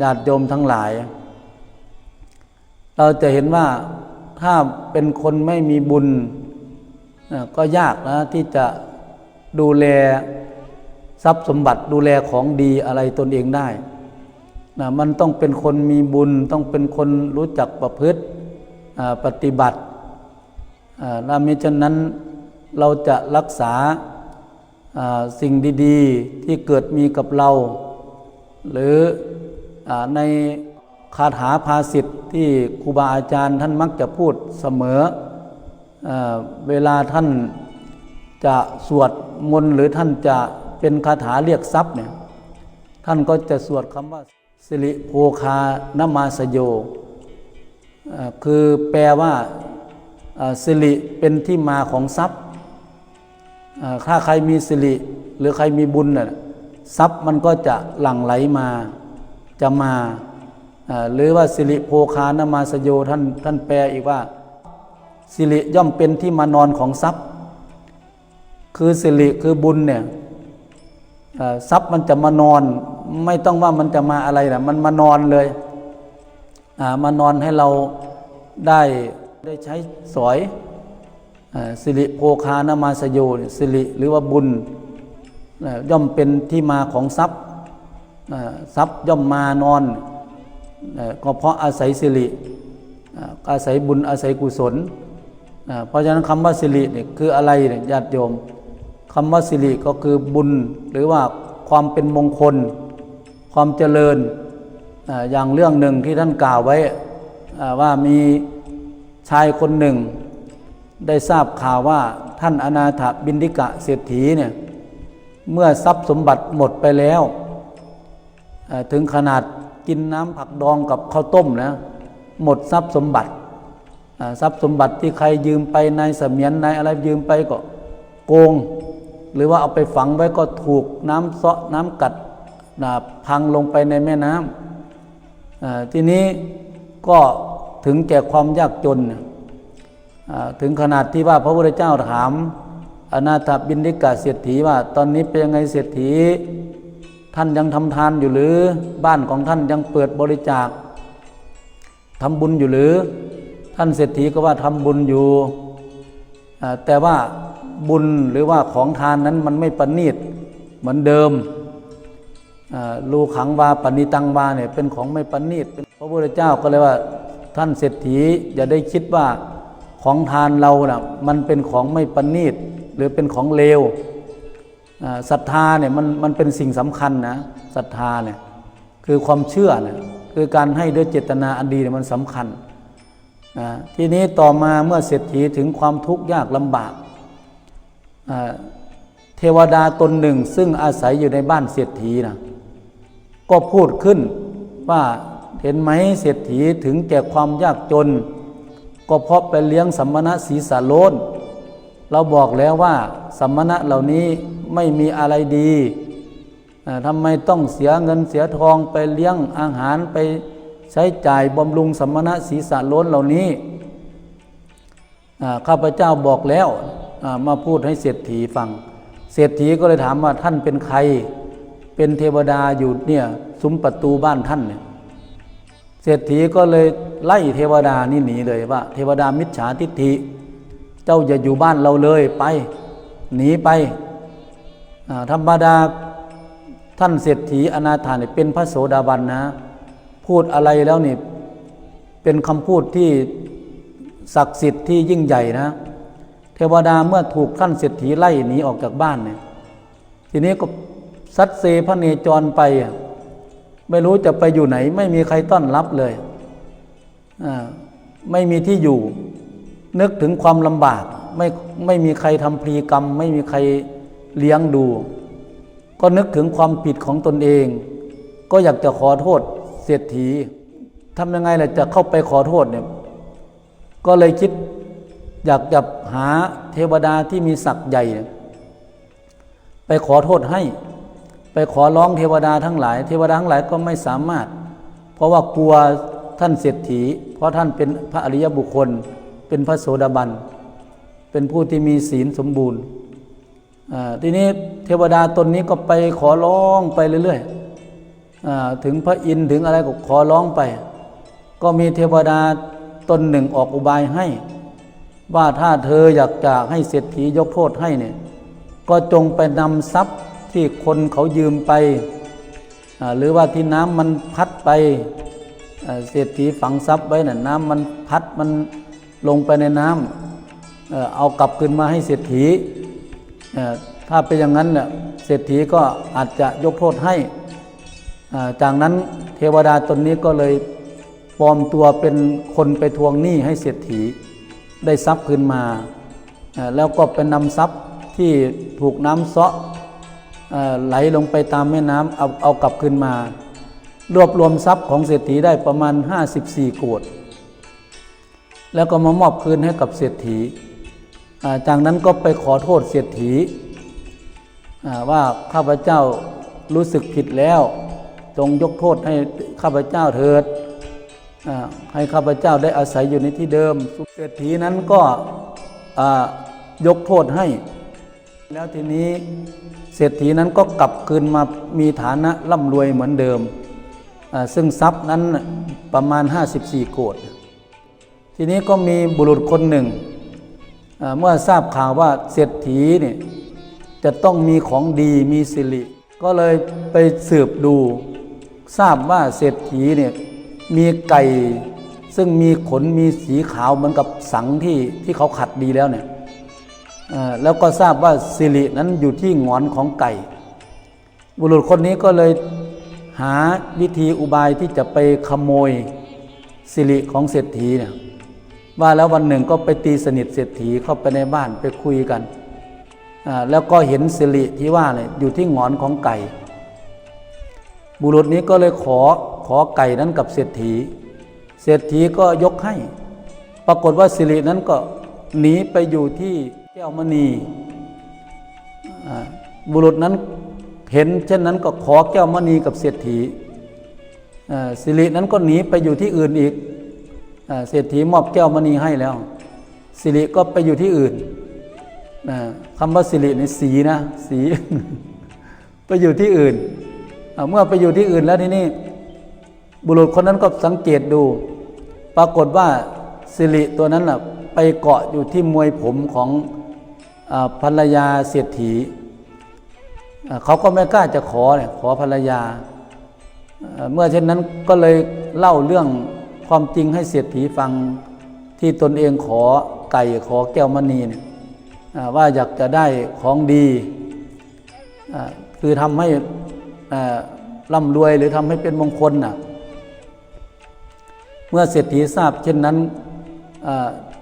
ญาติโยมทั้งหลาย เราจะเห็นว่าถ้าเป็นคนไม่มีบุญนะก็ยากนะที่จะดูแลทรัพย์สมบัติดูแลของดีอะไรตนเองได้นะมันต้องเป็นคนมีบุญ ต้องเป็นคนรู้จักประพฤติปฏิบัติถ้ามิฉะนั้นเราจะรักษาสิ่งดี ๆ ที่เกิดมีกับเรา หรืออในคาถาภาษิตที่ครูบาอาจารย์ท่านมักจะพูดเสมอเอเวลาท่านจะสวดมนต์หรือท่านจะเป็นคาถาเรียกทรัพย์เนี่ยท่านก็จะสวดคำว่าสิริโภคานมาสโยคือแปลว่าสิริเป็นที่มาของทรัพย์ถ้าใครมีสิริหรือใครมีบุญน่ะ ทรัพย์มันก็จะหลั่งไหลมาจะมาหรือว่าสิริโภคานามาสโยท่านท่านแปลอีกว่า สิริย่อมเป็นที่มานอนของทรัพย์ คือสิริคือบุญเนี่ยทรัพย์มันจะมานอน ไม่ต้องว่ามันจะมาอะไรนะมันมานอนเลยมานอนให้เราได้ได้ใช้สอยอสิริโภคานามาสโยเนี่ยสิริหรือว่าบุญ ย่อมเป็นที่มาของทรัพย์ทรัพย์ย่อมมานอนก็เพราะอาศัยสิริอาศัยบุญอาศัยกุศล เพราะฉะนั้นคำว่าสิริเนี่ยคืออะไรเนี่ยญาติโยมคำว่าสิริก็คือบุญหรือว่าความเป็นมงคล ความเจริญอย่างเรื่องหนึ่งที่ท่านกล่าวไว้ว่ามีชายคนหนึ่ง ได้ทราบข่าวว่าท่านอนาถบินดิกะเศรษฐีเนี่ย เมื่อทรัพย์สมบัติหมดไปแล้ว ถึงขนาดกินน้ำผักดองกับข้าวต้มนะหมดทรัพย์สมบัติทรัพย์สมบัติที่ใครยืมไปนายเสมียนนายอะไรยืมไปก็โกง หรือว่าเอาไปฝังไว้ก็ถูกน้ำเซาะน้ำกัดพังลงไปในแม่น้ำทีนี้ก็ถึงแก่ความยากจน ถึงขนาดที่ว่าพระพุทธเจ้าถาม อนาถบินดิกาเศรษฐีว่า ตอนนี้เป็นยังไงเศรษฐี ท่านยังทำทานอยู่หรือบ้านของท่านยังเปิดบริจาคทำบุญอยู่หรือ ท่านเศรษฐีก็ว่าทำบุญอยู่ แต่ว่าบุญหรือว่าของทานนั้นมันไม่ประณีตเหมือนเดิมลูขังวาปณิตังวาเนี่ยเป็นของไม่ประณีตพระพุทธเจ้าก็เลยว่าท่านเศรษฐีอย่าได้คิดว่าของทานเรานะ่ะมันเป็นของไม่ประณีต หรือเป็นของเลวศรัทธาเนี่ยมันมันเป็นสิ่งสำคัญนะศรัทธาเนี่ยคือความเชื่อเนี่ยคือการให้ด้วยเจตนาอันดีเนี่ยมันสำคัญนะทีนี้ต่อมาเมื่อเศรษฐีถึงความทุกข์ยากลำบากเทวดาตนหนึ่งซึ่งอาศัยอยู่ในบ้านเศรษฐีนะก็พูดขึ้นว่าเห็นไหมเศรษฐีถึงแก่ความยากจน ก็เพราะไปเลี้ยงสัมมณะศีสาโลน เราบอกแล้วว่าสัมมณะเหล่านี้ไม่มีอะไรดีอ่าทำไมต้องเสียเงินเสียทองไปเลี้ยงอาหารไปใช้จ่ายบำรุงสัมมณะศีสาโลนเหล่านี้ข้าพเจ้าบอกแล้วมาพูดให้เศรษฐีฟัง เศรษฐีก็เลยถามว่าท่านเป็นใคร เป็นเทวดาอยู่เนี่ยซุ้มประตูบ้านท่านเนี่ยเศรษฐีก็เลยไล่เทวดานี่หนีเลยว่า เทวดามิจฉาทิฏฐิ จ้าอย่าอยู่บ้านเราเลยไป หนีไปธรรมดาท่านเศรษฐีอนาถาเนี่ยเป็นพระโสดาบันนะ พูดอะไรแล้วนี่เป็นคำพูดที่ศักดิ์สิทธิ์ที่ยิ่งใหญ่นะ เทวดาเมื่อถูกท่านเศรษฐีไล่หนีออกจากบ้านเนี่ยทีนี้ก็ซัดเซพระเนจรไปอะไม่รู้จะไปอยู่ไหน ไม่มีใครต้อนรับเลยอ่าไม่มีที่อยู่ นึกถึงความลำบากไม่ไม่มีใครทำพรีกรรม ไม่มีใครเลี้ยงดู ก็นึกถึงความผิดของตนเอง ก็อยากจะขอโทษเศรษฐีทำยังไงล่ะจะเข้าไปขอโทษเนี่ยก็เลยคิดอยากจะหาเทวดาที่มีศักย์ใหญ่ ไปขอโทษให้ ไปขอร้องเทวดาทั้งหลาย เทวดาทั้งหลายก็ไม่สามารถ เพราะว่ากลัวท่านเศรษฐี เพราะท่านเป็นพระอริยบุคคล เป็นพระโสดาบัน เป็นผู้ที่มีศีลสมบูรณ์ทีนี้เทวดาตนนี้ก็ไปขอร้องไปเรื่อยอ่าถึงพระอินทร์ถึงอะไรก็ขอร้องไป ก็มีเทวดาตนหนึ่งออกอุบายให้ ว่าถ้าเธออยากจะให้เศรษฐียกโทษให้เนี่ยก็จงไปนำทรัพย์ที่คนเขายืมไป หรือว่าที่น้ำมันพัดไปเศรษฐีฝังทรัพย์ไว้น่ะน้ำมันพัดมัน ลงไปในน้ำเอากลับคืนมาให้เศรษฐีถ้าเป็นอย่างนั้นเนี่ยเศรษฐีก็อาจจะยกโทษให้จากนั้นเทวดาตนนี้ก็เลยปลอมตัวเป็นคนไปทวงหนี้ให้เศรษฐี ได้ทรัพย์คืนมา แล้วก็เป็นนำทรัพย์ที่ถูกน้ำเซาะไหลลงไปตามแม่น้ำเอาเอากลับคืนมา รวบรวมทรัพย์ของเศรษฐีได้ประมาณ 54 โกด แล้วก็มามอบคืนให้กับเศรษฐี จากนั้นก็ไปขอโทษเศรษฐีว่าข้าพเจ้ารู้สึกผิดแล้ว จงยกโทษให้ข้าพเจ้าเถิด ให้ข้าพเจ้าได้อาศัยอยู่ในที่เดิม เศรษฐีนั้นก็ยกโทษให้ แล้วทีนี้เศรษฐีนั้นก็กลับคืนมามีฐานะร่ำรวยเหมือนเดิม ซึ่งทรัพย์นั้นประมาณ 54 โกด ทีนี้ก็มีบุรุษคนหนึ่ง เมื่อทราบข่าวว่าเศรษฐีเนี่ยจะต้องมีของดีมีสิริ ก็เลยไปสืบดู ทราบว่าเศรษฐีเนี่ยมีไก่ซึ่งมีขนมีสีขาวเหมือนกับสังที่ที่เขาขัดดีแล้วเนี่ยแล้วก็ทราบว่าสิรินั้นอยู่ที่งอนของไก่ บุรุษคนนี้ก็เลยหาวิธีอุบายที่จะไปขโมยสิริของเศรษฐีเนี่ย ว่าแล้ววันหนึ่งก็ไปตีสนิทเศรษฐีเข้าไปในบ้านไปคุยกันแล้วก็เห็นสิริที่ว่าเนี่ยอยู่ที่งอนของไก่ บุรุษนี้ก็เลยขอขอไก่นั้นกับเศรษฐี เศรษฐีก็ยกให้ ปรากฏว่าสิรินั้นก็หนีไปอยู่ที่แก้วมณีบุรุษนั้นเห็นเช่นนั้นก็ขอแก้วมณีกับเศรษฐีสิรินั้นก็หนีไปอยู่ที่อื่นอีก เศรษฐีมอบแก้วมณีให้แล้ว สิริก็ไปอยู่ที่อื่นคำว่าสิริในสีนะ สี ไปอยู่ที่อื่น เมื่อไปอยู่ที่อื่นแล้วทีนี้บุรุษคนนั้นก็สังเกตดู ปรากฏว่าสิริตัวนั้นน่ะไปเกาะอยู่ที่มวยผมของอภรรยาเศรษฐี เขาก็ไม่กล้าจะขอเนี่ยขอภรรยา เมื่อเช่นนั้นก็เลยเล่าเรื่อง ความจริงให้เศรษฐีฟังที่ตนเองขอไก่ขอแก้วมณีเนี่ยว่าอยากจะได้ของดีคือทำให้อ่าร่ำรวยหรือทำให้เป็นมงคลน่ะเมื่อเศรษฐีทราบเช่นนั้น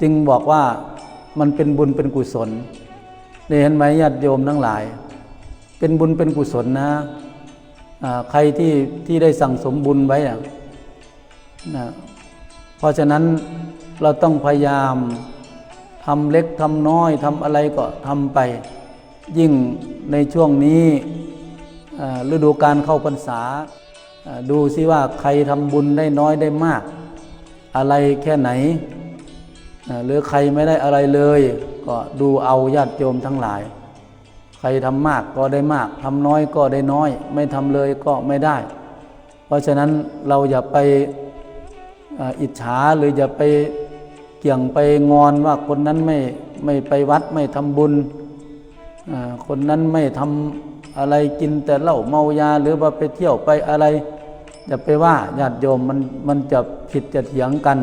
จึงบอกว่ามันเป็นบุญเป็นกุศลเห็นไหมญาติโยมทั้งหลาย เป็นบุญเป็นกุศลนะอ่าใครที่ที่ได้สั่งสมบุญไว้อะ นะเพราะฉะนั้นเราต้องพยายามทำเล็กทำน้อยทำอะไรก็ทำไป ยิ่งในช่วงนี้ฤดูการเข้าพรรษา ดูซิว่าใครทำบุญได้น้อยได้มาก อะไรแค่ไหน หรือใครไม่ได้อะไรเลย ก็ดูเอาญาติโยมทั้งหลาย ใครทำมากก็ได้มากทำน้อยก็ได้น้อย ไม่ทำเลยก็ไม่ได้ เพราะฉะนั้นเราอย่าไป อิจฉาหรืออย่าไปเกี่ยงไปงอนว่าคนนั้นไม่ไม่ไปวัดไม่ทำบุญ คนนั้นไม่ทำอะไรกินแต่เหล้าเมายาหรือว่าไปเที่ยวไปอะไรอย่าไปว่าญาติโยมมันมันจะผิดจะเถียงกัน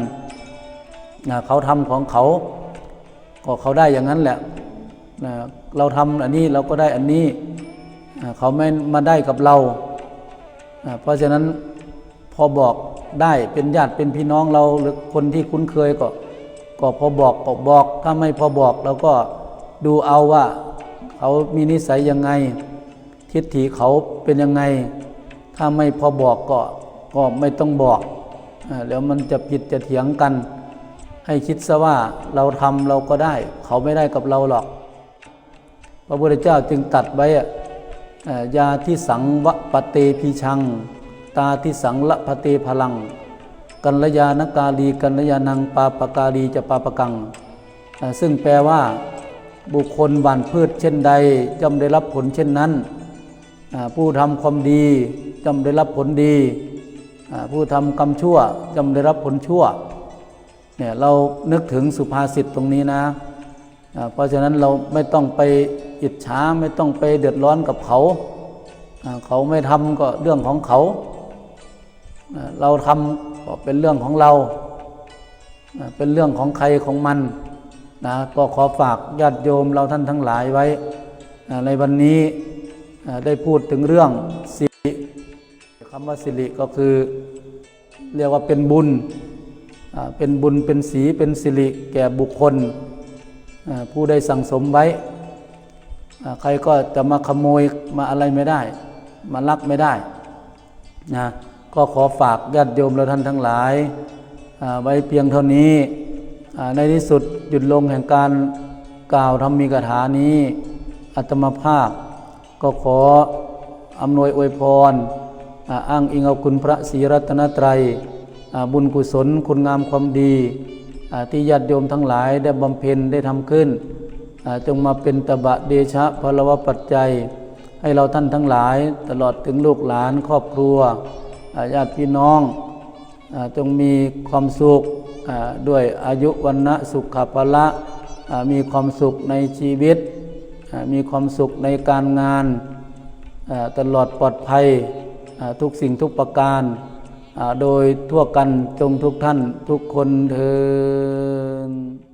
นะเขาทำของเขา ก็เขาได้อย่างนั้นแหละนะเราทำอันนี้เราก็ได้อันนี้เขาไม่มาได้กับเราอ่าเพราะฉะนั้นพอบอก ได้เป็นญาติเป็นพี่น้องเราหรือคนที่คุ้นเคยก็ก็พอบอกก็บอก ถ้าไม่พอบอกเราก็ดูเอาว่าเขามีนิสัยยังไง ทิฏฐิเขาเป็นยังไง ถ้าไม่พอบอกก็ก็ไม่ต้องบอกอแล้วมันจะผิดจะเถียงกัน ให้คิดซะว่าเราทำเราก็ได้ เขาไม่ได้กับเราหรอก พระพุทธเจ้าจึงตัดไว้อะยาที่สังวะปะเตพีชัง ตาที่สังละพะเตพลัง กัลยาณกาลีกัลยาณังปาปกาลีจะปาปกัง ซึ่งแปลว่าบุคคลหว่านพืชเช่นใดย่อมได้รับผลเช่นนั้น ผู้ทำความดีจำได้รับผลดี ผู้ทำกรรมชั่วจำได้รับผลชั่วเนี่ยเรานึกถึงสุภาษิตตรงนี้นะ เพราะฉะนั้นเราไม่ต้องไปอิจฉาไม่ต้องไปเดือดร้อนกับเขา เขาไม่ทำก็เรื่องของเขา เราทำก็เป็นเรื่องของเราเป็นเรื่องของใครของมันนะก็ขอฝากญาติโยมเราท่านทั้งหลายไว้ ในวันนี้ได้พูดถึงเรื่องสิริคำว่าสิริก็คือเรียกว่าเป็นบุญ เป็นบุญเป็นสีเป็นสิริแก่บุคคล ผู้ได้สั่งสมไว้ ใครก็จะมาขโมยมาอะไรไม่ได้ มาลักไม่ได้นะ ก็ขอฝากญาติโยมเราท่านทั้งหลายไว้เพียงเท่านี้ในที่สุดหยุดลงแห่งการกล่าวธรรมีกถานี้อัตมาภาพ ก็ขออำนวยอวยพรอ,อ้างอิงเอาคุณพระศรีรัตนตรัยบุญกุศลคุณงามความดีที่ญาติโยมทั้งหลายได้บำเพ็ญได้ทำขึ้น จงมาเป็นตบะเดชะพลวปัจจัย ให้เราท่านทั้งหลายตลอดถึงลูกหลานครอบครัว ญาติพี่น้องจงมีความสุขด้วยอายุวันนะสุขภละมีความสุขในชีวิต มีความสุขในการงานตลอดปลอดภัยทุกสิ่งทุกประการโดยทั่วกันจงทุกท่านทุกคนเทิน